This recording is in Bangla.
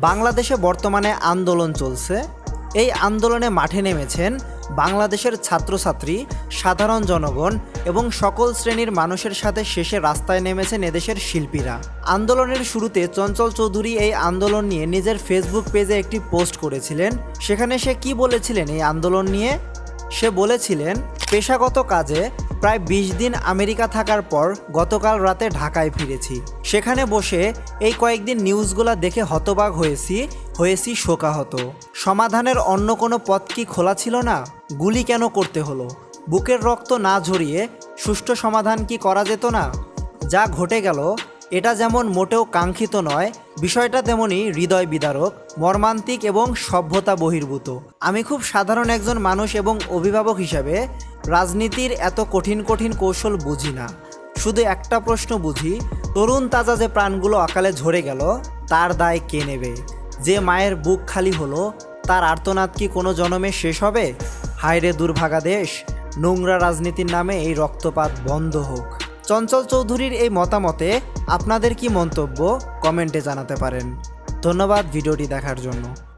বাংলাদেশে বর্তমানে আন্দোলন চলছে। এই আন্দোলনে মাঠে নেমেছেন বাংলাদেশের ছাত্রছাত্রী, সাধারণ জনগণ এবং সকল শ্রেণির মানুষের সাথে শেষে রাস্তায় নেমেছেন এদেশের শিল্পীরা। আন্দোলনের শুরুতে চঞ্চল চৌধুরী এই আন্দোলন নিয়ে নিজের ফেসবুক পেজে একটি পোস্ট করেছিলেন। সেখানে সে কি বলেছিলেন এই আন্দোলন নিয়ে? সে বলেছিলেন, পেশাগত কাজে প্রায় বিশ দিন আমেরিকা থাকার পর গতকাল রাতে ঢাকায় ফিরেছি। সেখানে বসে এই কয়েকদিন নিউজগুলো দেখে হতবাক হয়েছি হয়েছি শোকাহত। সমাধানের অন্য কোনো পথ কি খোলা ছিল না? গুলি কেন করতে হলো? বুকের রক্ত না ঝরিয়ে সুষ্ঠু সমাধান কি করা যেত না? যা ঘটে গেল, এটা যেমন মোটেও কাঙ্ক্ষিত নয়, বিষয়টা তেমনই হৃদয় বিদারক, মর্মান্তিক এবং সভ্যতা বহির্ভূত। আমি খুব সাধারণ একজন মানুষ এবং অভিভাবক হিসাবে রাজনীতির এত কঠিন কঠিন কৌশল বুঝি না। শুধু একটা প্রশ্ন বুঝি, তরুণ তাজা যে প্রাণগুলো অকালে ঝরে গেল, তার দায় কে নেবে? যে মায়ের বুক খালি হলো, তার আর্তনাদ কি কোনো জনমে শেষ হবে? হায়রে দুর্ভাগা দেশ, নোংরা রাজনীতির নামে এই রক্তপাত বন্ধ হোক। চঞ্চল চৌধুরীর এই মতামতে আপনাদের কি মন্তব্য? কমেন্টে জানাতে পারেন। ধন্যবাদ ভিডিওটি দেখার জন্য।